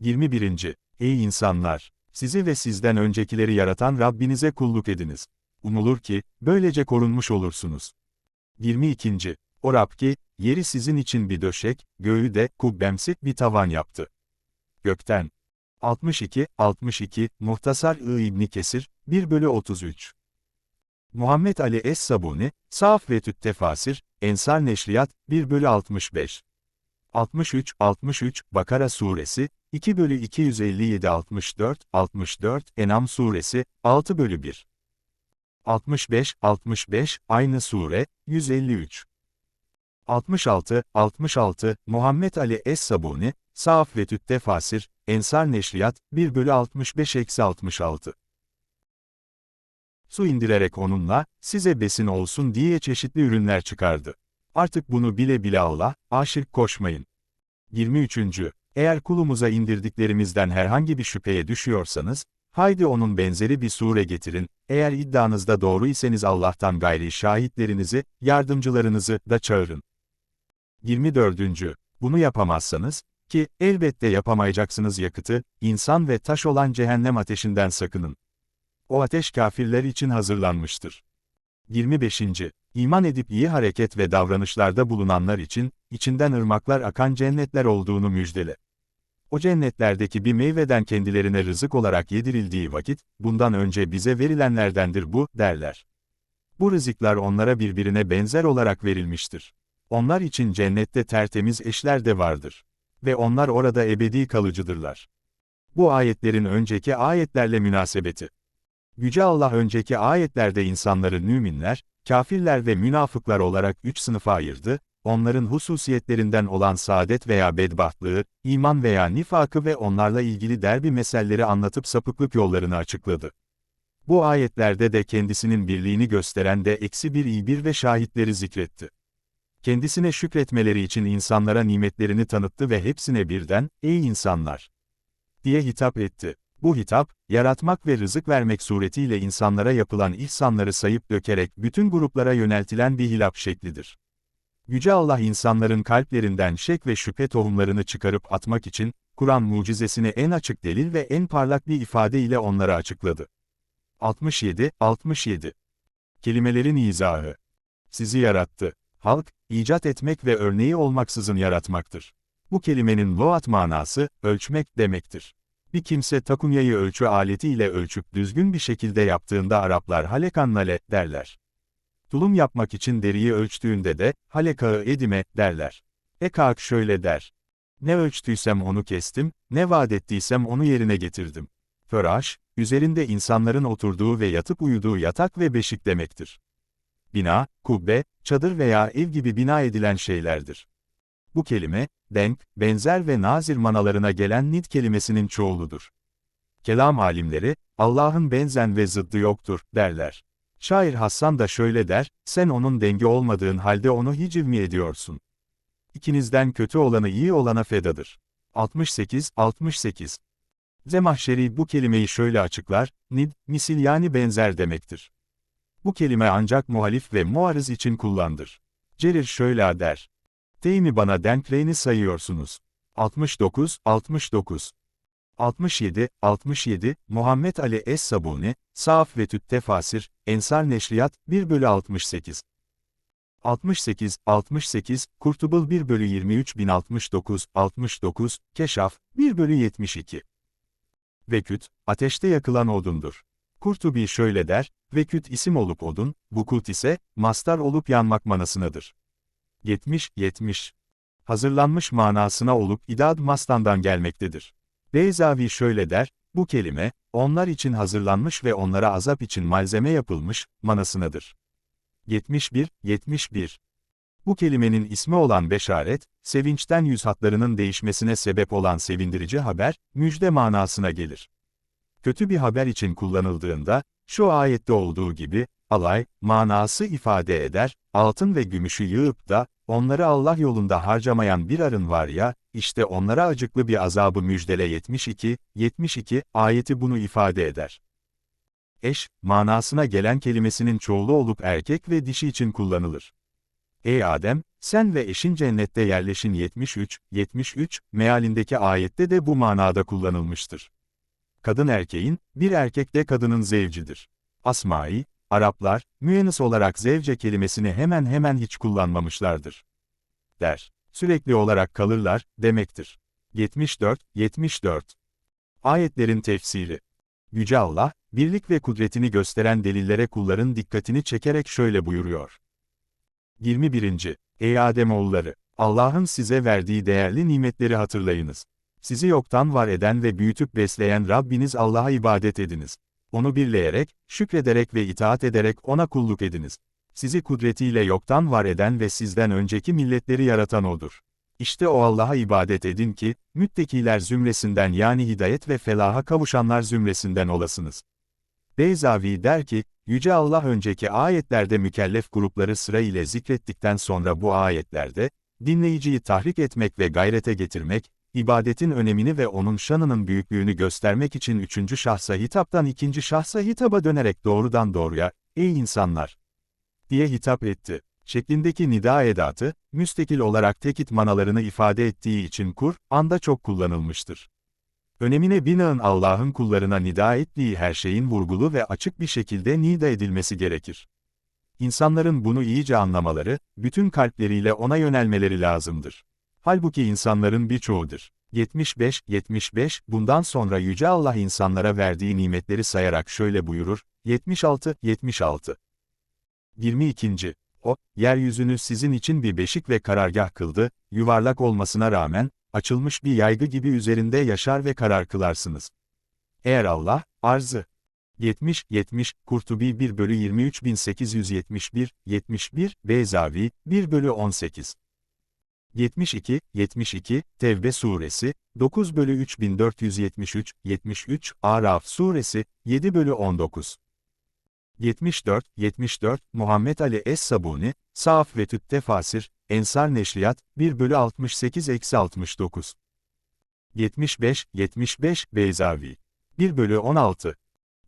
21. Ey insanlar! Sizi ve sizden öncekileri yaratan Rabbinize kulluk ediniz. Umulur ki, böylece korunmuş olursunuz. 22. O Rab ki, yeri sizin için bir döşek, göğü de kubbemsi bir tavan yaptı. Gökten. 62, 62, Muhtasar I İbni Kesir, 1 bölü 33. Muhammed Ali Es-Sabuni, Saf ve Tüt Tefasir, Ensar Neşriyat, 1 bölü 65. 63, 63, Bakara Suresi, 2 bölü 257 64, 64, Enam Suresi, 6 bölü 1. 65, 65, aynı sure, 153. 66, 66, Muhammed Ali Es-Sabuni, Saf ve Tüt Tefasir, Ensar Neşriyat, 1 bölü 65-66. Su indirerek onunla, size besin olsun diye çeşitli ürünler çıkardı. Artık bunu bile bile Allah, aşırk koşmayın. 23. Eğer kulumuza indirdiklerimizden herhangi bir şüpheye düşüyorsanız, haydi onun benzeri bir sure getirin, eğer iddianızda doğru iseniz Allah'tan gayri şahitlerinizi, yardımcılarınızı da çağırın. 24. Bunu yapamazsanız, ki elbette yapamayacaksınız yakıtı, insan ve taş olan cehennem ateşinden sakının. O ateş kafirler için hazırlanmıştır. 25. İman edip iyi hareket ve davranışlarda bulunanlar için, içinden ırmaklar akan cennetler olduğunu müjdele. O cennetlerdeki bir meyveden kendilerine rızık olarak yedirildiği vakit, bundan önce bize verilenlerdendir bu, derler. Bu rızıklar onlara birbirine benzer olarak verilmiştir. Onlar için cennette tertemiz eşler de vardır. Ve onlar orada ebedi kalıcıdırlar. Bu ayetlerin önceki ayetlerle münasebeti. Yüce Allah önceki ayetlerde insanları müminler, kafirler ve münafıklar olarak üç sınıfa ayırdı, onların hususiyetlerinden olan saadet veya bedbahtlığı, iman veya nifakı ve onlarla ilgili derbi meseleleri anlatıp sapıklık yollarını açıkladı. Bu ayetlerde de kendisinin birliğini gösteren de eksi bir iyi bir ve şahitleri zikretti. Kendisine şükretmeleri için insanlara nimetlerini tanıttı ve hepsine birden, ey insanlar! diye hitap etti. Bu hitap, yaratmak ve rızık vermek suretiyle insanlara yapılan ihsanları sayıp dökerek bütün gruplara yöneltilen bir hilap şeklidir. Yüce Allah insanların kalplerinden şek ve şüphe tohumlarını çıkarıp atmak için, Kur'an mucizesini en açık delil ve en parlak bir ifade ile onlara açıkladı. 67, 67. Kelimelerin izahı. Sizi yarattı. Halk, icat etmek ve örneği olmaksızın yaratmaktır. Bu kelimenin loat manası, ölçmek demektir. Bir kimse takunyayı ölçü aleti ile ölçüp düzgün bir şekilde yaptığında Araplar halekannale derler. Tulum yapmak için deriyi ölçtüğünde de, halekağı edime derler. Ekak şöyle der. Ne ölçtüysem onu kestim, ne vaat ettiysem onu yerine getirdim. Föraş, üzerinde insanların oturduğu ve yatıp uyuduğu yatak ve beşik demektir. Bina, kubbe, çadır veya ev gibi bina edilen şeylerdir. Bu kelime, denk, benzer ve nazir manalarına gelen nid kelimesinin çoğuludur. Kelam alimleri, Allah'ın benzen ve zıddı yoktur, derler. Şair Hassan da şöyle der, sen onun dengi olmadığın halde onu hiciv mi ediyorsun? İkinizden kötü olanı iyi olana fedadır. 68, 68. Zemahşeri bu kelimeyi şöyle açıklar, nid, misil yani benzer demektir. Bu kelime ancak muhalif ve muarız için kullandır. Cerir şöyle der. Teymi bana denklerini sayıyorsunuz. 69, 69. 67, 67, Muhammed Ali Es-Sabuni, Saaf ve Tüt Tefasir, Ensar Neşriyat, 1 bölü 68. 68, 68, Kurtubul 1 bölü 23 1069, 69, Keşaf, 1 bölü 72. Veküt, ateşte yakılan odundur. Kurtubi şöyle der, Veküt isim olup odun, Vukut ise, mastar olup yanmak manasınadır. 70, 70. Hazırlanmış manasına olup idad mastandan gelmektedir. Beyzavi şöyle der, bu kelime, onlar için hazırlanmış ve onlara azap için malzeme yapılmış, manasınadır. 71, 71. Bu kelimenin ismi olan beşaret, sevinçten yüz hatlarının değişmesine sebep olan sevindirici haber, müjde manasına gelir. Kötü bir haber için kullanıldığında, şu ayette olduğu gibi, alay, manası ifade eder, altın ve gümüşü yığıp da, onları Allah yolunda harcamayan bir arın var ya, işte onlara acıklı bir azabı müjdele 72, 72, ayeti bunu ifade eder. Eş, manasına gelen kelimesinin çoğulu olup erkek ve dişi için kullanılır. Ey Adem, sen ve eşin cennette yerleşin 73, 73, mealindeki ayette de bu manada kullanılmıştır. Kadın erkeğin, bir erkek de kadının zevcidir. Asma'i, Araplar, müennis olarak zevce kelimesini hemen hemen hiç kullanmamışlardır. Der. Sürekli olarak kalırlar, demektir. 74, 74. Ayetlerin tefsiri. Yüce Allah, birlik ve kudretini gösteren delillere kulların dikkatini çekerek şöyle buyuruyor. 21. Ey Ademoğulları! Allah'ın size verdiği değerli nimetleri hatırlayınız. Sizi yoktan var eden ve büyütüp besleyen Rabbiniz Allah'a ibadet ediniz. Onu birleyerek, şükrederek ve itaat ederek ona kulluk ediniz. Sizi kudretiyle yoktan var eden ve sizden önceki milletleri yaratan O'dur. İşte o Allah'a ibadet edin ki, müttakiler zümresinden yani hidayet ve felaha kavuşanlar zümresinden olasınız. Beyzavi der ki, Yüce Allah önceki ayetlerde mükellef grupları sıra ile zikrettikten sonra bu ayetlerde, dinleyiciyi tahrik etmek ve gayrete getirmek, ibadetin önemini ve onun şanının büyüklüğünü göstermek için üçüncü şahsa hitaptan ikinci şahsa hitaba dönerek doğrudan doğruya, ey insanlar, diye hitap etti. Şeklindeki nida edatı, müstekil olarak tekit manalarını ifade ettiği için kur, anda çok kullanılmıştır. Önemine binaen Allah'ın kullarına nida ettiği her şeyin vurgulu ve açık bir şekilde nida edilmesi gerekir. İnsanların bunu iyice anlamaları, bütün kalpleriyle ona yönelmeleri lazımdır. Halbuki insanların birçoğudur. 75, 75, bundan sonra Yüce Allah insanlara verdiği nimetleri sayarak şöyle buyurur, 76, 76. 22. O, yeryüzünü sizin için bir beşik ve karargah kıldı, yuvarlak olmasına rağmen, açılmış bir yaygı gibi üzerinde yaşar ve karar kılarsınız. Eğer Allah, arzı, 70, 70, Kurtubi 1 bölü 23871, 71, Beyzavi, 1 bölü 18. 72, 72, Tevbe suresi, 9 bölü 3473, 73, Araf suresi, 7 bölü 19. 74, 74, Muhammed Ali Es-Sabuni, Saaf ve Tüt Tefasir, Ensar Neşriyat, 1 bölü 68-69. 75, 75, Beyzavi. 1 bölü 16.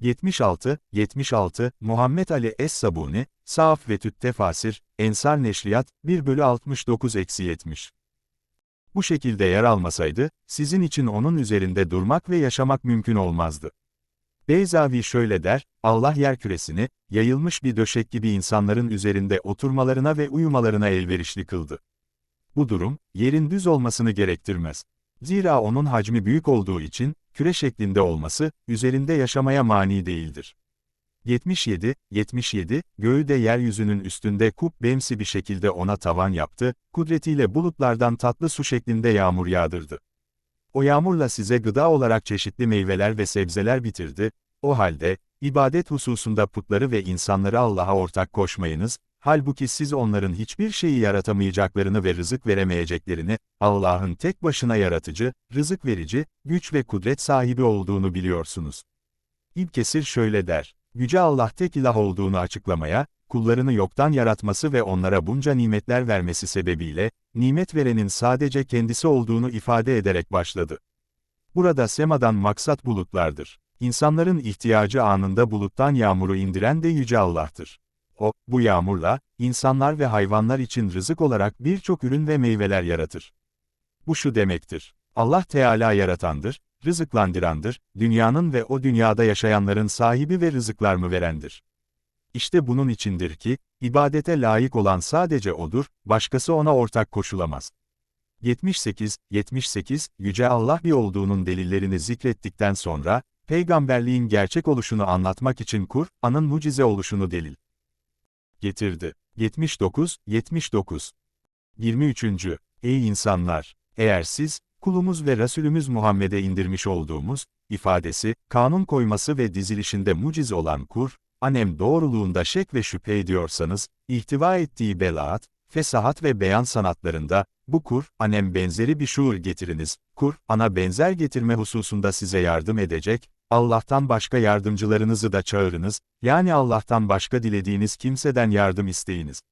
76, 76, Muhammed Ali Es-Sabuni, Saaf ve Tüt Tefasir, Ensar Neşriyat, 1 bölü 69-70. Bu şekilde yer almasaydı, sizin için onun üzerinde durmak ve yaşamak mümkün olmazdı. Beyzavi şöyle der, Allah yerküresini, yayılmış bir döşek gibi insanların üzerinde oturmalarına ve uyumalarına elverişli kıldı. Bu durum, yerin düz olmasını gerektirmez. Zira onun hacmi büyük olduğu için, küre şeklinde olması, üzerinde yaşamaya mani değildir. 77, 77, göğü de yeryüzünün üstünde kubbemsi bir şekilde ona tavan yaptı, kudretiyle bulutlardan tatlı su şeklinde yağmur yağdırdı. O yağmurla size gıda olarak çeşitli meyveler ve sebzeler bitirdi, o halde, ibadet hususunda putları ve insanları Allah'a ortak koşmayınız, halbuki siz onların hiçbir şeyi yaratamayacaklarını ve rızık veremeyeceklerini, Allah'ın tek başına yaratıcı, rızık verici, güç ve kudret sahibi olduğunu biliyorsunuz. İbkesir şöyle der, Yüce Allah tek ilah olduğunu açıklamaya, kullarını yoktan yaratması ve onlara bunca nimetler vermesi sebebiyle, nimet verenin sadece kendisi olduğunu ifade ederek başladı. Burada semadan maksat bulutlardır. İnsanların ihtiyacı anında buluttan yağmuru indiren de Yüce Allah'tır. O, bu yağmurla, insanlar ve hayvanlar için rızık olarak birçok ürün ve meyveler yaratır. Bu şu demektir. Allah Teala yaratandır, rızıklandırandır, dünyanın ve o dünyada yaşayanların sahibi ve rızıklar mı verendir. İşte bunun içindir ki, ibadete layık olan sadece O'dur, başkası ona ortak koşulamaz. 78, 78, Yüce Allah bir olduğunun delillerini zikrettikten sonra, peygamberliğin gerçek oluşunu anlatmak için Kur'an'ın mucize oluşunu delil getirdi. 79, 79. 23. Ey insanlar! Eğer siz, kulumuz ve Resulümüz Muhammed'e indirmiş olduğumuz, ifadesi, kanun koyması ve dizilişinde mucize olan Kur, anem doğruluğunda şek ve şüphe ediyorsanız, ihtiva ettiği belaat, fesahat ve beyan sanatlarında, bu Kur, anem benzeri bir şuur getiriniz, Kur, ana benzer getirme hususunda size yardım edecek, Allah'tan başka yardımcılarınızı da çağırınız, yani Allah'tan başka dilediğiniz kimseden yardım isteyiniz.